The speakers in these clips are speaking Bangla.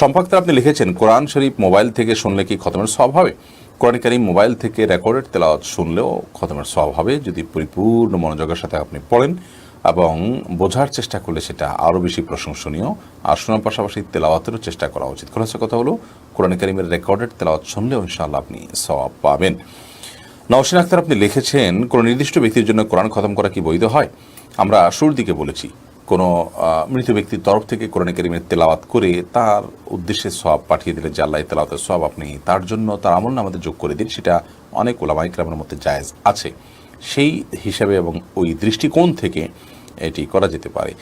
সম্পাক্তার আপনি লিখেছেন, কোরআন শরীফ মোবাইল থেকে শুনলে কি খতমের সব হবে? মোবাইল থেকে রেকর্ডেড তেলাওয়াত শুনলেও খতমের সব হবে যদি পরিপূর্ণ মনোযোগের সাথে আপনি পড়েন এবং বোঝার চেষ্টা করলে সেটা আরও বেশি প্রশংসনীয়। আর শোনার পাশাপাশি তেলাওয়াতেরও চেষ্টা করা উচিত। খোলাসা কথা হলো, কোরআন কারিমের রেকর্ডেড তেলাওয়াত শুনলেও ইনশাআল্লাহ আপনি সওয়াব পাবেন। নওশিন আক্তার, আপনি লিখেছেন, কোনো নির্দিষ্ট ব্যক্তির জন্য কোরআন খতম করা কি বৈধ হয়? আমরা শুরুর দিকে বলেছি কোনো মৃত ব্যক্তির তরফ থেকে কোরআন করিমের তেলাওয়াত করে তার উদ্দেশ্যে সব পাঠিয়ে দিলে যে, আল্লাহ তেলাওয়াতের সব আপনি তার জন্য, তার আমল আমাদের যোগ করে দিন। সেটা অনেক ওলামাইকরামের মধ্যে জায়েজ আছে। সেই হিসাবে এবং ওই দৃষ্টিকোণ থেকে এটি করা যেতে পারে।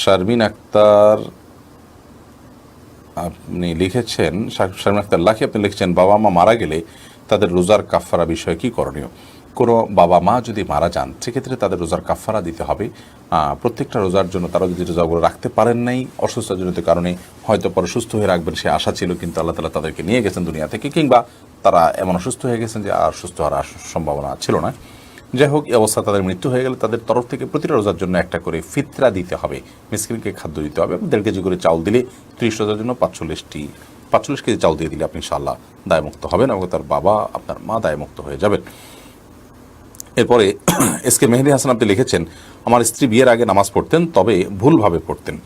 শারমিন আক্তার আপনি লিখেছেন, শারমিন আক্তার লাখি আপনি লিখেছেন বাবা মা মারা গেলে তাদের রোজার কাফারা বিষয়ে কি করণীয়? কোনো বাবা মা যদি মারা যান, সেক্ষেত্রে তাদের রোজার কাফারা দিতে হবে। প্রত্যেকটা রোজার জন্য তারা যদি রোজাগুলো রাখতে পারেন নাই, অসুস্থজনিত কারণে হয়তো পরে সুস্থ হয়ে রাখবেন, সে আশা ছিল, কিন্তু আল্লাহ তালা তাদেরকে নিয়ে গেছেন দুনিয়া থেকে, কিংবা তারা এমন অসুস্থ হয়ে গেছেন যে আর সুস্থ হওয়ার সম্ভাবনা ছিল না। যাই হোক, এই অবস্থা তাদের মৃত্যু হয়ে গেলে তাদের তরফ থেকে প্রতিটা রোজার জন্য একটা করে ফিতরা দিতে হবে। মিসকিনকে খাদ্য দিতে হবে এবং দেড় কেজি করে চাউল দিলে ত্রিশ রোজার জন্য পাঁচচল্লিশটি, পাঁচচল্লিশ কেজি চাউল দিয়ে দিলে আপনি ইনশাআল্লাহ দায়মুক্ত হবেন এবং তার বাবা, আপনার মা দায়মুক্ত হয়ে যাবেন। এরপরে এস কে মেহেদি হাসান আপনি লিখেছেন, আমার স্ত্রী বিয়ের আগে নামাজ পড়তেন, তবে ভুলভাবে পড়তেন।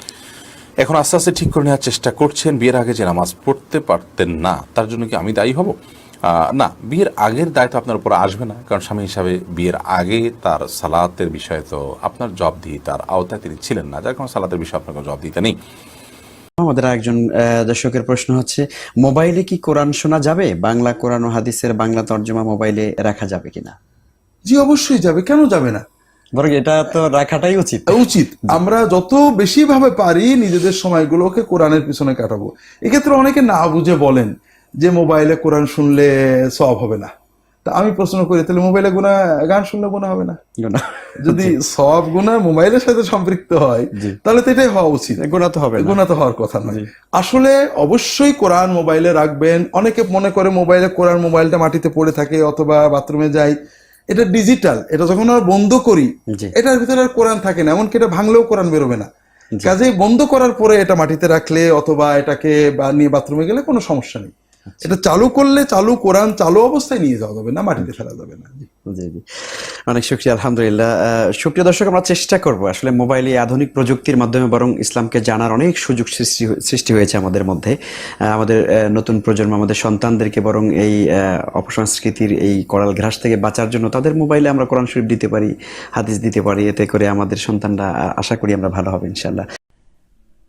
এখন আস্তে আস্তে ঠিক করে নেওয়ার চেষ্টা করছেন, বিয়ের আগে যে নামাজ পড়তে পারতেন না, তার জন্য কি আমি দায়ী হব? না, বিয়ের আগের দায়িত্ব আপনার উপর আসবে না, কারণ স্বামী হিসাবে বিয়ের আগে তার সালাতের বিষয়ে তো আপনার জব দিয়ে তার আওতায় তিনি ছিলেন না, যার কারণে সালাতের বিষয়ে আপনাকে জব দিতে নেই। আমাদের একজন দর্শকের প্রশ্ন হচ্ছে, মোবাইলে কি কোরআন শোনা যাবে? বাংলা কোরআন ও হাদিসের বাংলা তর্জমা মোবাইলে রাখা যাবে কিনা? জি অবশ্যই যাবে। কেন যাবে না? বরং এটা তো রাখাটাই উচিত। উচিত। আমরা যত বেশি ভাবে পারি নিজেদের সময়গুলোকে কোরআনের পিছনে কাটাবো। এক্ষেত্রে অনেকে না বুঝে বলেন যে মোবাইলে কোরআন শুনলে সব হবে না। তা আমি প্রশ্ন করি তাহলে মোবাইলে গুণা গান শুনলে গুণা হবে না? যদি সব গুণা মোবাইলের সাথে সম্পৃক্ত হয়। তাহলে তো এটাই হওয়া উচিত। গোনা তো হবে গুণা তো হওয়ার কথা নয়। আসলে অবশ্যই কোরআন মোবাইলে রাখবেন। অনেকে মনে করে মোবাইলে কোরআন মোবাইলটা মাটিতে পড়ে থাকে অথবা বাথরুমে যাই এটা ডিজিটাল এটা যখন আমরা বন্ধ করি। এটার ভিতরে আর কোরআন থাকে না এমনকি এটা ভাঙলেও কোরআন বেরোবে না। কাজেই বন্ধ করার পরে এটা মাটিতে রাখলে অথবা এটাকে বা নিয়ে বাথরুমে গেলে কোনো সমস্যা নেই। এটা চালু করলে চালু কোরআন চালু অবস্থায় নিয়ে যাওয়া যাবে না মাটিতে ফেলা যাবে না জি। জি অনেক শুক্রিয়া আলহামদুলিল্লাহ। সুপ্রিয় দর্শক আমরা চেষ্টা করব। আসলে মোবাইলে আধুনিক প্রযুক্তির মাধ্যমে বরং ইসলামকে জানার অনেক সুযোগ সৃষ্টি সৃষ্টি হয়েছে আমাদের মধ্যে। আমাদের নতুন প্রজন্ম আমাদের সন্তানদেরকে বরং এই আহ, অপসংস্কৃতির এই করাল ঘাস থেকে বাঁচার জন্য তাদের মোবাইলে আমরা কোরআন শরীফ দিতে পারি হাদিস দিতে পারি। এতে করে আমাদের সন্তানরা আশা করি আমরা ভালো হবে ইনশাল্লাহ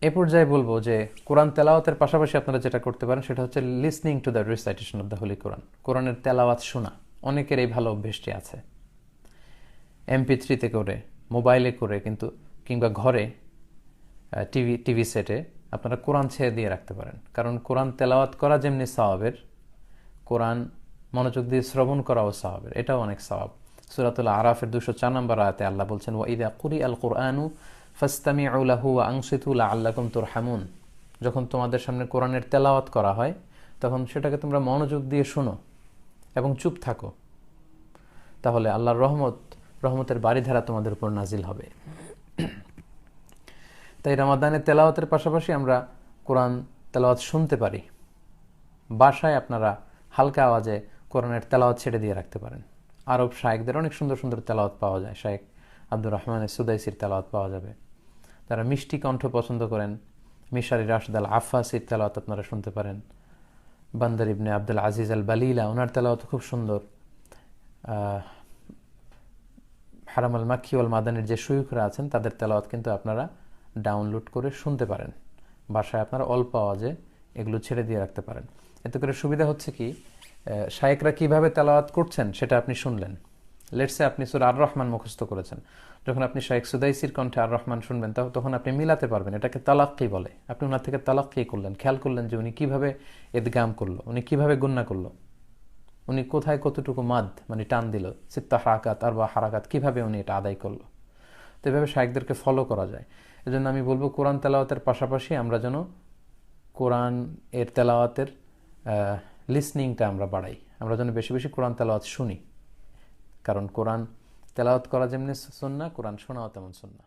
এ পর্যায়ে বলব যে কোরআন তেলাওয়াতের পাশাপাশি আপনারা যেটা করতে পারেন সেটা হচ্ছে listening to the recitation of the holy Quran কোরআনের তেলাওয়াত শোনা। অনেকের এই ভালো অভ্যেসটি আছে। এমপি থ্রিতে করে মোবাইলে করে, কিন্তু কিংবা ঘরে টিভি টিভি সেটে আপনারা কোরআন ছেড়ে দিয়ে রাখতে পারেন। কারণ কোরআন তেলাওয়াত করা যেমনি সওয়াবের কোরআন মনোযোগ দিয়ে শ্রবণ করাও সওয়াবের এটাও অনেক সওয়াব সুরাতুল আরাফের দুশো চার নম্বর আয়াতে আল্লাহ বলছেন ওয়াইদা কুরি আল কোরআনু ফাস্তামি হামুন যখন তোমাদের সামনে কোরআনের তেলাওয়াত করা হয়, তখন সেটাকে তোমরা মনোযোগ দিয়ে শোনো এবং চুপ থাকো। তাহলে আল্লাহর রহমত, রহমতের বাড়িধারা তোমাদের উপর নাজিল হবে। তাই রামাদানের তেলাওয়াতের পাশাপাশি আমরা কোরআন তেলাওয়াত শুনতে পারি। বাসায় আপনারা হালকা আওয়াজে কোরআনের তেলাওয়াত ছেড়ে দিয়ে রাখতে পারেন। আরব শায়েকদের অনেক সুন্দর সুন্দর তেলাওয়াত পাওয়া যায়। শায়েক আব্দুর রহমানের সুদাইসির তেলাওয়াত পাওয়া যাবে। যারা মিষ্টি কণ্ঠ পছন্দ করেন। মিশারি রাশদ আল আফাসির তেলাওয়াত আপনারা শুনতে পারেন। বান্দার ইবনে আব্দুল আজিজ আল বালিলা, ওনার তেলাওয়াত খুব সুন্দর। হারাম আল মাক্ষি ওয়াল মাদানের যে সৈয়করা আছেন, তাদের তেলাওয়াত কিন্তু আপনারা ডাউনলোড করে শুনতে পারেন। বাসায় আপনারা অল্প আওয়াজে এগুলো ছেড়ে দিয়ে রাখতে পারেন। এতে করে সুবিধা হচ্ছে কি শায়েকরা কীভাবে তেলাওয়াত করছেন, সেটা আপনি শুনলেন। লেটসে আপনি সুর আর রহমান মুখস্থ করেছেন। যখন আপনি শায়েক সুদাইসির কণ্ঠে আর রহমান শুনবেন তখন আপনি মিলাতে পারবেন। এটাকে তালাক্কি বলে। আপনি ওনার থেকে তালাক্কি করলেন, খেয়াল করলেন যে উনি কীভাবে এদগাম করল, উনি কীভাবে গুন্না করল। উনি কোথায় কতটুকু মাদ মানে টান দিল, সিত্তা হারাকাত আর বা হারাকাত, কীভাবে উনি এটা আদায় করল। তো এভাবে শায়েকদেরকে ফলো করা যায়। এজন্য আমি বলব কোরআন তেলাওয়াতের পাশাপাশি আমরা যেন কোরআন এর তেলাওয়াতের লিসনিংটা আমরা বাড়াই। আমরা যেন বেশি বেশি কোরআন তেলাওয়াত শুনি। কারণ কোরআন তেলাওয়াত করা যেমনি সুন্না কোরআন শোনাও তেমন সুন্না।